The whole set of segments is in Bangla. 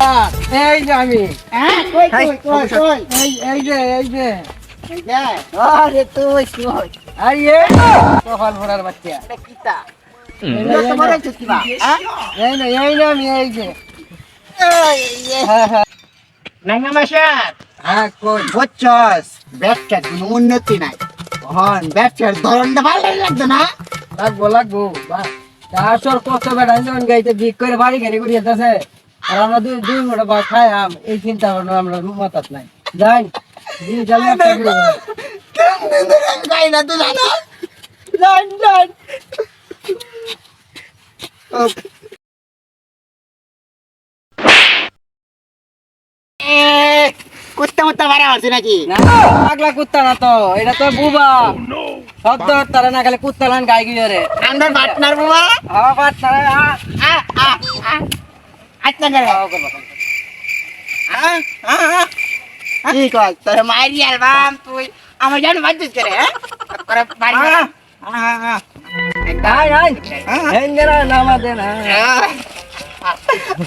এই যে আমি। হ্যাঁ কই কই কই কই? এই এই যে এই যে। আরে তুই কই আরে কপাল ভরার বাচ্চা। কিতা? এটা তো মরে গেছে কিবা? হ্যাঁ এই না এই না আমি এই যে। এই এই। হ্যাঁ হ্যাঁ। নাঙ্গা মাসার হ্যাঁ কই বুঝছস? ব্যবসার কোনো উন্নতি নাই। হন ব্যবসার ধরনটা ভালো লাগতো না? লাগবো লাগবো। বা চারশোর কষ্ট বেড়াই যখন গাইতে বিক করে বাড়ি গাড়ি যেতেছে আর আমরা দুই দুই মোটা বা খাই আম এই চিন্তা ভাবনা আমরা মাথাত নাই। যাই দিন চালিয়ে একটা করে বেড়াই। কেমনে ধরে আমি খাই না তুই জানো? কুত্তা মুত্তা মারা মারছে নাকি? না পাগলা কুত্তা না তো এটা তো বুবা। শব্দ তারা না খালি কুত্তা লান গাই গিয়ে রে। আমরা পার্টনার বাবা। হাওয়া পাট তারা আ আ। আ আচ্ছা করে কি কর তোর মারি আর বাম তুই আমার জান বাজছিস করে হ্যাঁ করে বাড়ি যা। নাই নাই হেঙ্গেরা নামা দে না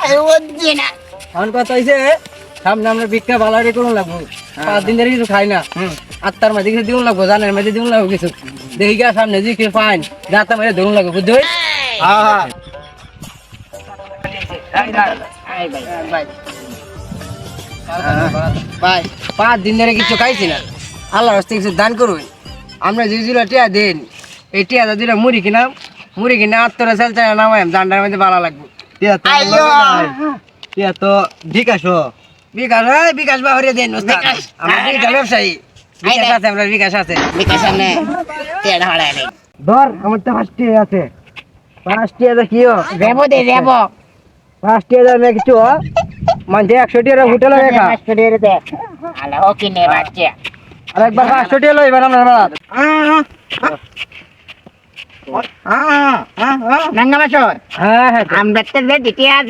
আরে ওদি না এখন কথা হইছে সামনে আমরা ভিক্ষা বালারি করুন লাগবো পাঁচ দিন ধরে কিছু খাই না আত্মার মাঝে কিছু দিউন লাগবো জানের মাঝে দিউন লাগবো কিছু দেখি গা সামনে যে কি ফাইন রাতে মাঝে ধরুন লাগবো বুঝছ হ্যাঁ আই ভাই ভাই ভাই পাঁচ দিন ধরে কিছু খাইছি না। আল্লাহর হস্তে কিছু দান করুন। আমরা যে টিয়া দিন এই টিয়া দুটা মুড়ি কিনা মুড়ি কিনা আত্মরা চাল চাল নামাই দান্ডার মধ্যে ভালো লাগবো। টিয়া তো বিকাশ বিকাশ হয় বিকাশ বাহরে দেন ওস্তাদ। আমরা বিকাশ ব্যবসায়ী। বিকাশ আছে আমরা বিকাশ আছে। বিকাশ ধর আমার তো ফার্স্ট আছে। ফার্স্ট টিয়া কিও দেবো দে দেবো টিয়া মে কিছু মানে একশো টিয়া হোটেলে রেখা স্টুডিও দে আলা ওকে নে বাচ্চা আর একবার পাঁচশো টিয়া লই এবার আমরা রাত নঙ্গা মাসর হ্যাঁ।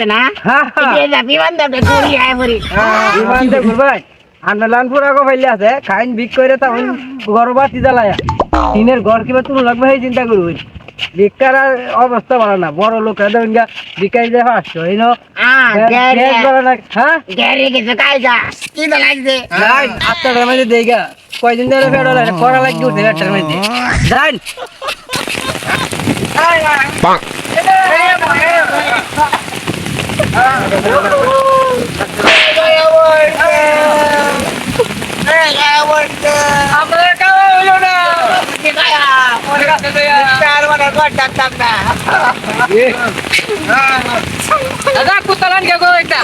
না হ্যাঁ হ্যাঁ। বে খাইন বিক করে তখন ঘর জ্বালায়া। টিনের ঘর কিবা তুমি লাগবে সেই চিন্তা করবি ভিক্ষার অবস্থা ভালো না। বড় গা ভিক্ষারি যে পাঁচশো এই নো? আ গেরে হ্যাঁ? যাই আটটার মধ্যে গা। কয়দিন ধরে ফেরো লাগে করা লাগি উঠে আটটার মধ্যে। যাই। আমাদের दादा कुतलान घे गो एकदा.